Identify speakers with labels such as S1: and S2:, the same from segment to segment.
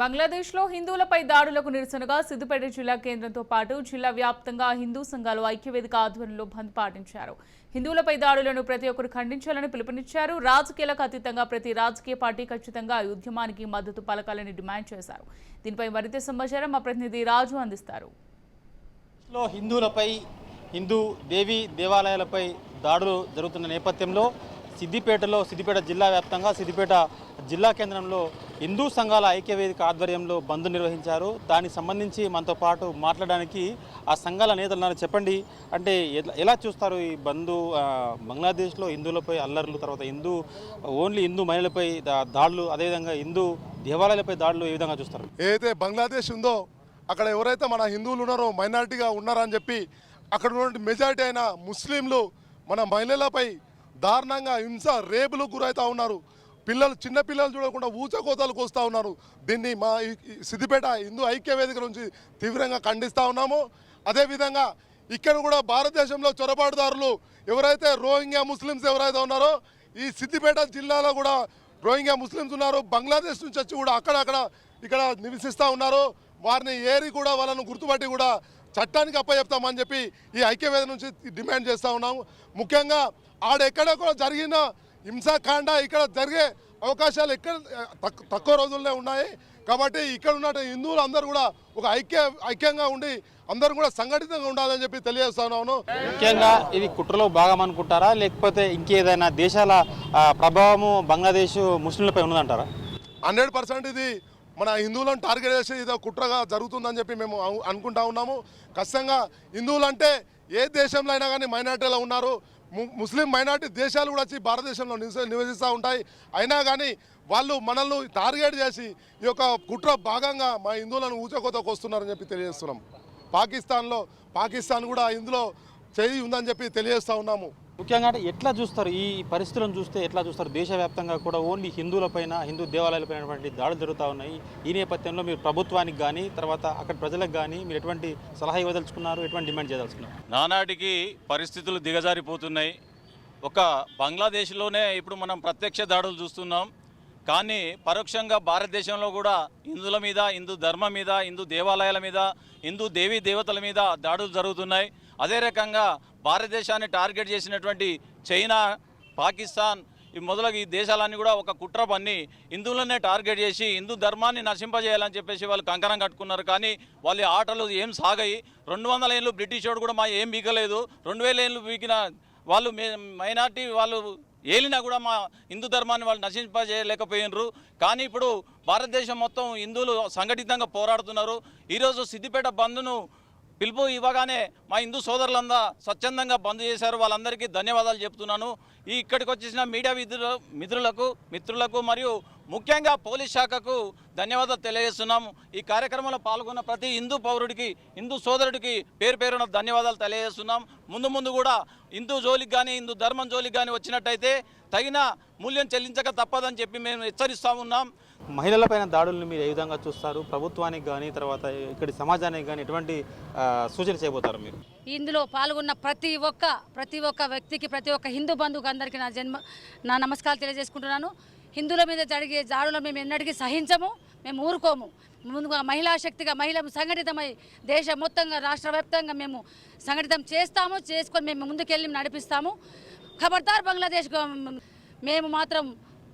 S1: బంగ్లాదేశ్లో హిందువులపై దాడులకు నిరసనగా సిద్దిపేట జిల్లా కేంద్రంతో పాటు జిల్లా వ్యాప్తంగా హిందూ సంఘాలు ఐక్యవేదిక ఆధ్వర్యంలో బంద్ పాటించారు. హిందువులపై దాడులను ప్రతి ఒక్కరు ఖండించాలని పిలుపునిచ్చారు. రాజకీయాలకు అతీతంగా ప్రతి రాజకీయ పార్టీ ఖచ్చితంగా ఈ ఉద్యమానికి మద్దతు పలకాలని డిమాండ్ చేశారు. దీనిపై మరింత సమాచారం మా ప్రతినిధి రాజు అందిస్తారు.
S2: హిందువులపై హిందూ దేవి దేవాలయాలపై దాడులు జరుగుతున్న నేపథ్యంలో సిద్దిపేటలో సిద్దిపేట జిల్లా వ్యాప్తంగా సిద్దిపేట జిల్లా కేంద్రంలో హిందూ సంఘాల ఐక్యవేదిక ఆధ్వర్యంలో బంద్ నిర్వహించారు. దానికి సంబంధించి మనతో పాటు మాట్లాడడానికి ఆ సంఘాల నేతలు నన్ను చెప్పండి అంటే ఎలా చూస్తారు ఈ బంధు? బంగ్లాదేశ్లో హిందువులపై అల్లర్లు తర్వాత హిందూ ఓన్లీ హిందూ మహిళలపై దాడులు అదేవిధంగా హిందూ దేవాలయాలపై దాడులు ఏ విధంగా చూస్తారు?
S3: ఏదైతే బంగ్లాదేశ్ ఉందో అక్కడ ఎవరైతే మన హిందువులు ఉన్నారో మైనారిటీగా ఉన్నారని చెప్పి అక్కడ ఉన్నటువంటి మెజారిటీ అయిన ముస్లింలు మన మహిళలపై దారుణంగా హింస రేపులు గురవుతూ ఉన్నారు. పిల్లలు చిన్న పిల్లలు చూడకుండా ఊచకోతలకు వస్తూ ఉన్నారు. దీన్ని మా సిద్దిపేట హిందూ ఐక్య వేదిక నుంచి తీవ్రంగా ఖండిస్తూ ఉన్నాము. అదేవిధంగా ఇక్కడ కూడా భారతదేశంలో చొరబాటుదారులు ఎవరైతే రోహింగ్యా ముస్లిమ్స్ ఎవరైతే ఉన్నారో ఈ సిద్దిపేట జిల్లాలో కూడా రోహింగ్యా ముస్లిమ్స్ ఉన్నారు. బంగ్లాదేశ్ నుంచి వచ్చి కూడా అక్కడక్కడ ఇక్కడ నివసిస్తూ ఉన్నారు. వారిని ఏరి కూడా వాళ్ళను గుర్తుపట్టి కూడా చట్టానికి అప్పచెప్తామని చెప్పి ఈ ఐక్యవేద నుంచి డిమాండ్ చేస్తూ ఉన్నాము. ముఖ్యంగా ఆడెక్కడ కూడా జరిగిన హింసాకాండ ఇక్కడ జరిగే అవకాశాలు ఎక్కడ తక్కు- తక్కువ రోజుల్లో ఉన్నాయి. కాబట్టి ఇక్కడ ఉన్న హిందువులు అందరూ కూడా ఒక ఐక్య ఐక్యంగా ఉండి అందరూ కూడా సంఘటితంగా ఉండాలని చెప్పి తెలియజేస్తా ఉన్నాను.
S2: ముఖ్యంగా ఇది కుట్రలో భాగం అనుకుంటారా? లేకపోతే ఇంకేదైనా దేశాల ప్రభావము బంగ్లాదేశ్ ముస్లింలపై ఉన్నదంటారా
S3: హండ్రెడ్ పర్సెంట్ ఇది మన హిందువులను టార్గెట్ చేసి ఇదో కుట్రగా జరుగుతుందని చెప్పి మేము అనుకుంటా ఉన్నాము. ఖచ్చితంగా హిందువులు అంటే ఏ దేశంలో అయినా కానీ మైనార్టీలో ఉన్నారు. ము- ముస్లిం మైనార్టీ దేశాలు కూడా వచ్చి భారతదేశంలో నివసి నివసిస్తూ ఉంటాయి. అయినా కానీ వాళ్ళు మనల్ని టార్గెట్ చేసి ఈ యొక్క కుట్ర భాగంగా మా హిందువులను ఊచకోతకు వస్తున్నారని చెప్పి తెలియజేస్తున్నాం. పాకిస్తాన్లో పాకిస్తాన్ కూడా ఇందులో చేయి ఉందని చెప్పి తెలియజేస్తూ ఉన్నాము.
S2: ముఖ్యంగా అంటే ఎట్లా చూస్తారు? ఈ పరిస్థితులను చూస్తే ఎట్లా చూస్తారు? దేశవ్యాప్తంగా కూడా ఓన్లీ హిందువులపైన హిందూ దేవాలయాలపైనటువంటి దాడులు జరుగుతూ ఉన్నాయి. ఈ నేపథ్యంలో మీరు ప్రభుత్వానికి కానీ తర్వాత అక్కడ ప్రజలకు కానీ మీరు ఎటువంటి సలహా ఇవ్వదలుచుకున్నారు? ఎటువంటి డిమాండ్ చేయదలుచుకున్నారు?
S4: నానాటికి పరిస్థితులు దిగజారిపోతున్నాయి. ఒక బంగ్లాదేశ్లోనే ఇప్పుడు మనం ప్రత్యక్ష దాడులు చూస్తున్నాం. కానీ పరోక్షంగా భారతదేశంలో కూడా హిందువుల మీద హిందూ ధర్మం మీద హిందూ దేవాలయాల మీద హిందూ దేవీ దేవతల మీద దాడులు జరుగుతున్నాయి. అదే రకంగా భారతదేశాన్ని టార్గెట్ చేసినటువంటి చైనా పాకిస్తాన్ ఈ మొదలగు ఈ దేశాలన్నీ కూడా ఒక కుట్ర పన్ని హిందువులనే టార్గెట్ చేసి హిందూ ధర్మాన్ని నశింపజేయాలని చెప్పేసి వాళ్ళు కంకణం కట్టుకున్నారు. కానీ వాళ్ళ ఆటలు ఏం సాగాయి. రెండు వందల ఏళ్ళు బ్రిటిష్ వాడు కూడా మా ఏం బీకలేదు. రెండు వేల ఏళ్ళు బీకిన వాళ్ళు మైనార్టీ వాళ్ళు ఏలినా కూడా మా హిందూ ధర్మాన్ని వాళ్ళు నశింపజేయలేకపోయినరు. కానీ ఇప్పుడు భారతదేశం మొత్తం హిందువులు సంఘటితంగా పోరాడుతున్నారు. ఈరోజు సిద్దిపేట బంద్ను పిలుపు ఇవ్వగానే మా హిందూ సోదరులందా స్వచ్ఛందంగా బంద్ చేశారు. వాళ్ళందరికీ ధన్యవాదాలు చెప్తున్నాను. ఈ ఇక్కడికి వచ్చేసిన మీడియా విధులు మిత్రులకు మిత్రులకు మరియు ముఖ్యంగా పోలీస్ శాఖకు ధన్యవాదాలు తెలియజేస్తున్నాము. ఈ కార్యక్రమంలో పాల్గొన్న ప్రతి హిందూ పౌరుడికి హిందూ సోదరుడికి పేరు పేరున ధన్యవాదాలు తెలియజేస్తున్నాం. ముందు ముందు కూడా హిందూ జోలికి కానీ హిందూ ధర్మం జోలికి కానీ వచ్చినట్టయితే తగిన మూల్యం చెల్లించక తప్పదని చెప్పి మేము హెచ్చరిస్తూ ఉన్నాం.
S2: మహిళలపైన దాడులను మీరు ఏ విధంగా చూస్తారు? ప్రభుత్వానికి కానీ తర్వాత ఇక్కడి సమాజానికి కానీ ఎటువంటి సూచన చేయబోతారు మీరు?
S5: ఇందులో పాల్గొన్న ప్రతి ఒక్క ప్రతి ఒక్క వ్యక్తికి ప్రతి ఒక్క హిందూ బంధువుకి అందరికీ నా జన్మ నా నమస్కారాలు తెలియజేసుకుంటున్నాను. హిందువుల మీద జరిగే దాడులు మేము ఎన్నటికీ సహించము మేము ఊరుకోము. ముందుగా మహిళా శక్తిగా మహిళ సంఘటితమై దేశం మొత్తంగా రాష్ట్ర వ్యాప్తంగా మేము సంఘటితం చేస్తాము చేసుకొని మేము ముందుకెళ్ళి నడిపిస్తాము. ఖబర్దార్ బంగ్లాదేశ్ మేము మాత్రం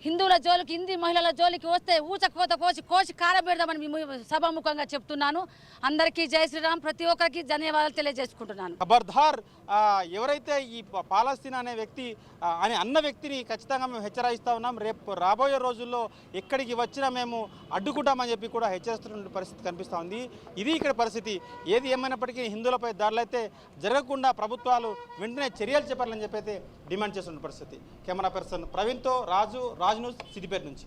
S5: హిందువుల జోలికి హిందీ మహిళల జోలికి వస్తే ఊచకోత కోసి కోసి కారబెడదామని మేము సభాముఖంగా చెప్తున్నాను. అందరికీ జై శ్రీరామ్. ప్రతి ఒక్కరికి ధన్యవాదాలు తెలియజేసుకుంటున్నాను.
S2: ఖబర్దార్ ఎవరైతే ఈ పాలస్తీన్ పాలస్తీనా అనే వ్యక్తి అనే అన్న వ్యక్తిని ఖచ్చితంగా మేము హెచ్చరిస్తా ఉన్నాం. రేపు రాబోయే రోజుల్లో ఎక్కడికి వచ్చినా మేము అడ్డుకుంటామని చెప్పి కూడా హెచ్చరిస్తున్న పరిస్థితి కనిపిస్తూ ఉంది. ఇది ఇక్కడ పరిస్థితి. ఏది ఏమైనప్పటికీ హిందువులపై దాడులు అయితే జరగకుండా ప్రభుత్వాలు వెంటనే చర్యలు చేపట్టాలని చెప్పి డిమాండ్ చేస్తున్న పరిస్థితి. కెమెరా పర్సన్ ప్రవీణ్తో రాజు రాజ్ న్యూస్ సిద్దిపేట నుంచి.